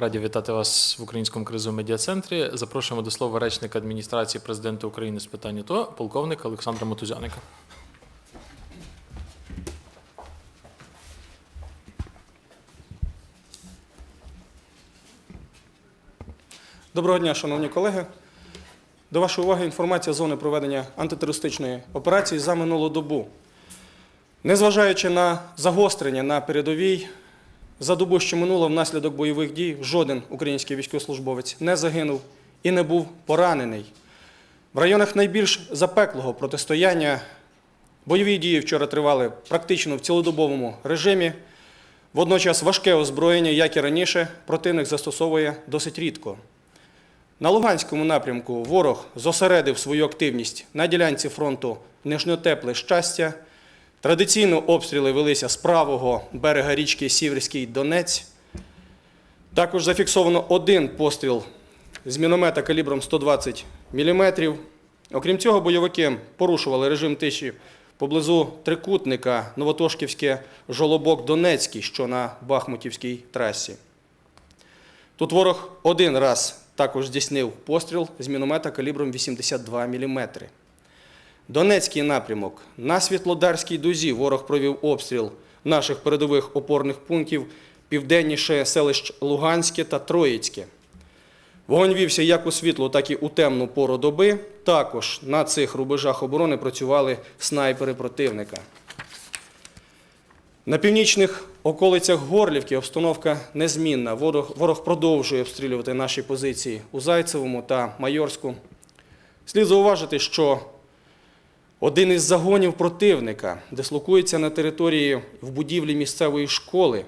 Раді вітати вас в українському кризовому медіа-центрі. Запрошуємо до слова речника адміністрації президента України з питань АТО, полковника Олександра Мотузяника. Доброго дня, шановні колеги. До вашої уваги інформація зони проведення антитерористичної операції за минулу добу. Незважаючи на загострення на передовій, за добу, що минуло внаслідок бойових дій, жоден український військовослужбовець не загинув і не був поранений. В районах найбільш запеклого протистояння бойові дії вчора тривали практично в цілодобовому режимі. Водночас важке озброєння, як і раніше, противник застосовує досить рідко. На Луганському напрямку ворог зосередив свою активність на ділянці фронту Нижньотепле щастя. Традиційно обстріли велися з правого берега річки Сіверський Донець. Також зафіксовано один постріл з міномета калібром 120 мм. Окрім цього, бойовики порушували режим тиші поблизу трикутника Новотошківське Жолобок Донецький, що на Бахмутівській трасі. Тут ворог один раз також здійснив постріл з міномета калібром 82 мм. Донецький напрямок. На Світлодарській дузі ворог провів обстріл наших передових опорних пунктів південніше селищ Луганське та Троїцьке. Вогонь вівся як у світлу, так і у темну пору доби. Також на цих рубежах оборони працювали снайпери противника. На північних околицях Горлівки обстановка незмінна. Ворог, продовжує обстрілювати наші позиції у Зайцевому та Майорську. Слід зауважити, що один із загонів противника дислокується на території в будівлі місцевої школи.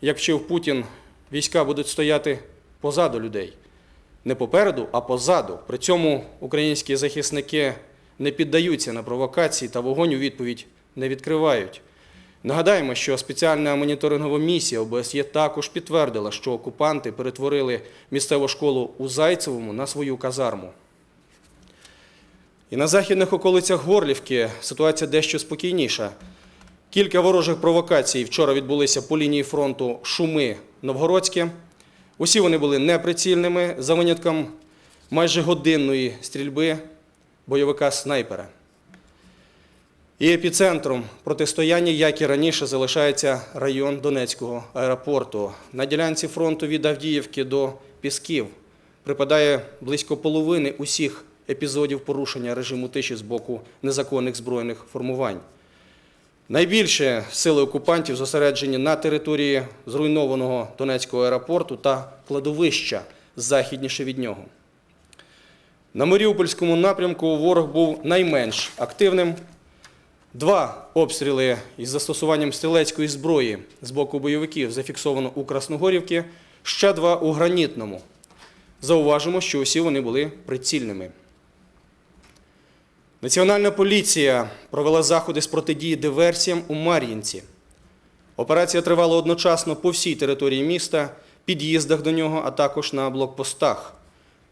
Як вчив Путін, війська будуть стояти позаду людей. Не попереду, а позаду. При цьому українські захисники не піддаються на провокації та вогонь у відповідь не відкривають. Нагадаємо, що спеціальна моніторингова місія ОБСЄ також підтвердила, що окупанти перетворили місцеву школу у Зайцевому на свою казарму. І на західних околицях Горлівки ситуація дещо спокійніша. Кілька ворожих провокацій вчора відбулися по лінії фронту Шуми Новгородське. Усі вони були неприцільними за винятком майже годинної стрільби бойовика снайпера. І епіцентром протистояння, як і раніше, залишається район Донецького аеропорту. На ділянці фронту від Авдіївки до Пісків припадає близько половини усіх епізодів порушення режиму тиші з боку незаконних збройних формувань. Найбільше сили окупантів зосереджені на території зруйнованого Донецького аеропорту та кладовища західніше від нього. На Маріупольському напрямку ворог був найменш активним. Два обстріли із застосуванням стрілецької зброї з боку бойовиків зафіксовано у Красногорівці, ще два у Гранітному. Зауважимо, що усі вони були прицільними. Національна поліція провела заходи з протидії диверсіям у Мар'їнці. Операція тривала одночасно по всій території міста, під'їздах до нього, а також на блокпостах.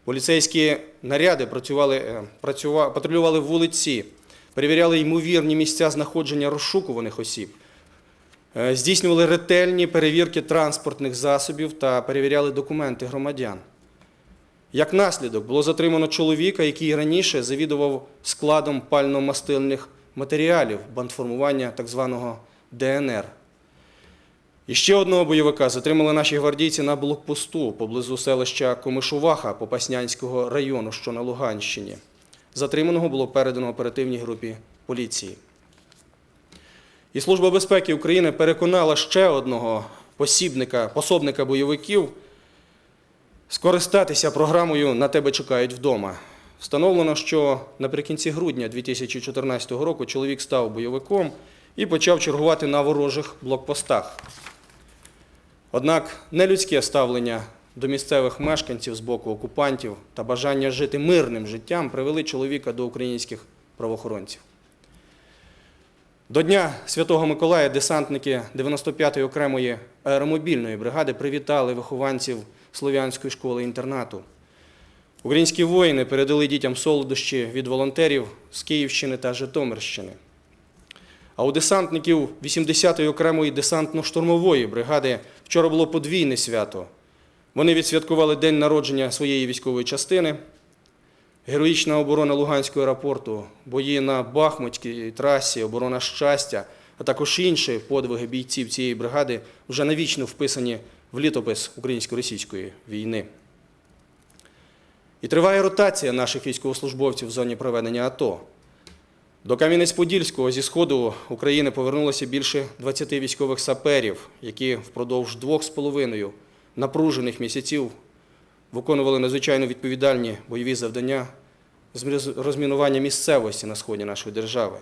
Поліцейські наряди працювали, е, працюва- патрулювали вулиці, перевіряли ймовірні місця знаходження розшукуваних осіб, е, здійснювали ретельні перевірки транспортних засобів та перевіряли документи громадян. Як наслідок було затримано чоловіка, який раніше завідував складом пально-мастильних матеріалів бандформування так званого ДНР. І ще одного бойовика затримали наші гвардійці на блокпосту поблизу селища Комишуваха Попаснянського району, що на Луганщині. Затриманого було передано оперативній групі поліції. І Служба безпеки України переконала ще одного посібника, пособника бойовиків скористатися програмою На тебе чекають вдома. Встановлено, що наприкінці грудня 2014 року чоловік став бойовиком і почав чергувати на ворожих блокпостах. Однак нелюдське ставлення до місцевих мешканців з боку окупантів та бажання жити мирним життям привели чоловіка до українських правоохоронців. До Дня Святого Миколая десантники 95-ї окремої аеромобільної бригади привітали вихованців Слов'янської школи-інтернату. Українські воїни передали дітям солодощі від волонтерів з Київщини та Житомирщини. А у десантників 80-ї окремої десантно-штурмової бригади вчора було подвійне свято. Вони відсвяткували день народження своєї військової частини, героїчна оборона Луганського аеропорту, бої на Бахмутській трасі, оборона щастя, а також інші подвиги бійців цієї бригади вже навічно вписані в літопис українсько-російської війни. І триває ротація наших військовослужбовців в зоні проведення АТО. До Кам'янець-Подільського зі сходу України повернулося більше 20 військових саперів, які впродовж двох з половиною напружених місяців виконували надзвичайно відповідальні бойові завдання з розмінування місцевості на сході нашої держави.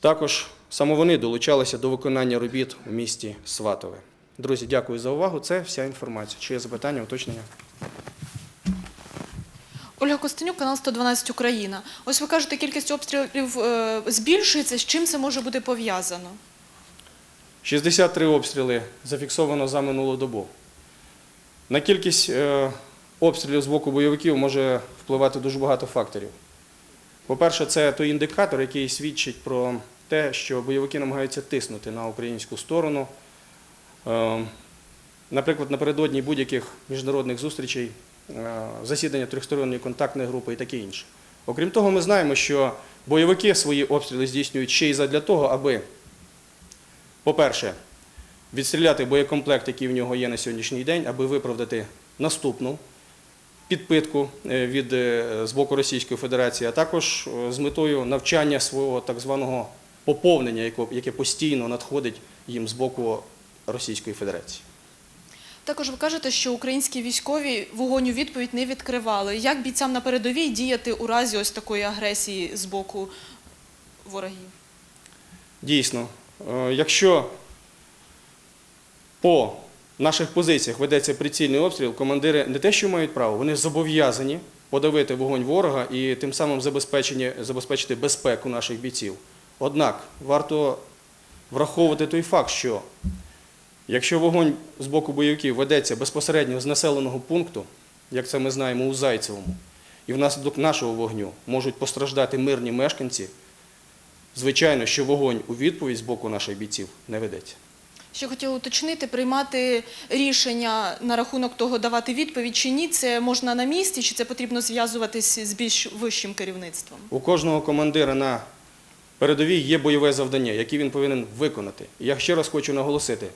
Також саме вони долучалися до виконання робіт у місті Сватове. Друзі, дякую за увагу. Це вся інформація. Чи є запитання, уточнення? Ольга Костенюк, канал 112 Україна. Ось ви кажете, кількість обстрілів е, збільшується. З чим це може бути пов'язано? 63 обстріли зафіксовано за минулу добу. На кількість е, обстрілів з боку бойовиків може впливати дуже багато факторів. По-перше, це той індикатор, який свідчить про те, що бойовики намагаються тиснути на українську сторону. Е, Наприклад, напередодні будь-яких міжнародних зустрічей, е, засідання трьохсторонньої контактної групи і таке інше. Окрім того, ми знаємо, що бойовики свої обстріли здійснюють ще й задля того, аби по-перше, відстріляти боєкомплект, який в нього є на сьогоднішній день, аби виправдати наступну підпитку е, від, е, з боку Російської Федерації, а також з метою навчання свого так званого поповнення, яке постійно надходить їм з боку Російської Федерації. Також ви кажете, що українські військові вогонь у відповідь не відкривали. Як бійцям на передовій діяти у разі ось такої агресії з боку ворогів? Дійсно, е, якщо по наших позиціях ведеться прицільний обстріл, командири не те, що мають право, вони зобов'язані подавити вогонь ворога і тим самим забезпечити безпеку наших бійців. Однак варто враховувати той факт, що якщо вогонь з боку бойовиків ведеться безпосередньо з населеного пункту, як це ми знаємо у Зайцевому, і внаслідок нашого вогню можуть постраждати мирні мешканці, Звичайно, що вогонь у відповідь з боку наших бійців не ведеться. Ще хотіла уточнити, приймати рішення на рахунок того, давати відповідь чи ні, це можна на місці, чи це потрібно зв'язуватись з більш вищим керівництвом? У кожного командира на передовій є бойове завдання, яке він повинен виконати. Я ще раз хочу наголосити: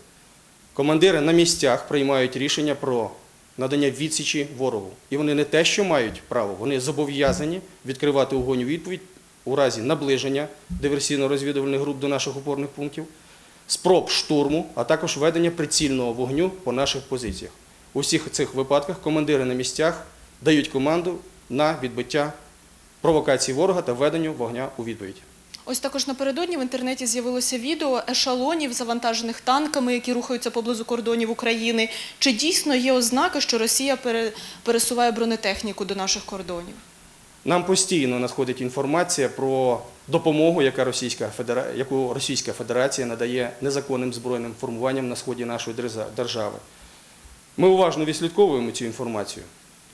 командири на місцях приймають рішення про надання відсічі ворогу. І вони не те, що мають право, вони зобов'язані відкривати огонь у відповідь у разі наближення диверсійно-розвідувальних груп до наших опорних пунктів, спроб штурму, а також ведення прицільного вогню по наших позиціях. У всіх цих випадках командири на місцях дають команду на відбиття провокації ворога та веденню вогня у відповідь. Ось також напередодні в інтернеті з'явилося відео ешелонів, завантажених танками, які рухаються поблизу кордонів України. Чи дійсно є ознаки, що Росія пересуває бронетехніку до наших кордонів? Нам постійно надходить інформація про допомогу, яку Російська Федерація надає незаконним збройним формуванням на сході нашої держави. Ми уважно відслідковуємо цю інформацію.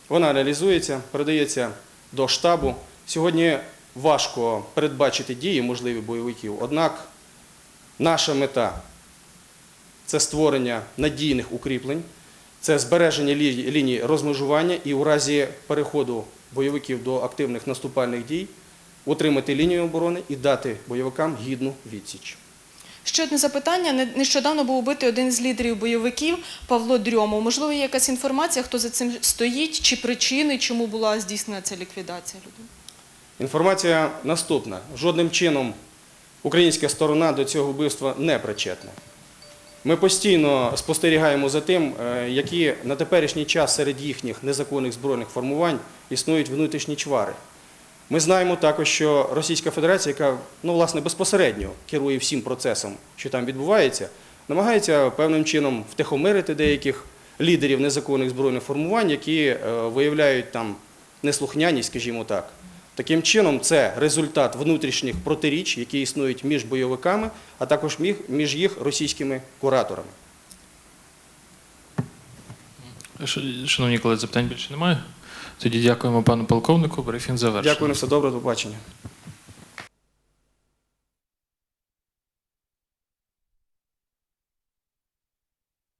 Вона реалізується, передається до штабу. Сьогодні важко передбачити дії можливі бойовиків, однак наша мета це створення надійних укріплень, це збереження лі- лінії розмежування і у разі переходу бойовиків до активних наступальних дій утримати лінію оборони і дати бойовикам гідну відсіч. Ще одне запитання. Не- Нещодавно був убитий один з лідерів бойовиків Павло Дрьомов. Можливо, є якась інформація, хто за цим стоїть, чи причини, чому була здійснена ця ліквідація людини? Інформація наступна. Жодним чином українська сторона до цього вбивства не причетна. Ми постійно спостерігаємо за тим, е, які на теперішній час серед їхніх незаконних збройних формувань існують внутрішні чвари. Ми знаємо також, що Російська Федерація, яка ну, власне, безпосередньо керує всім процесом, що там відбувається, намагається певним чином втихомирити деяких лідерів незаконних збройних формувань, які е, виявляють там неслухняність, скажімо так. Таким чином, це результат внутрішніх протиріч, які існують між бойовиками, а також між їх російськими кураторами. Шановні колеги, запитань більше немає. Тоді дякуємо пану полковнику. Брифінг завершено. Дякую на все добре, до побачення.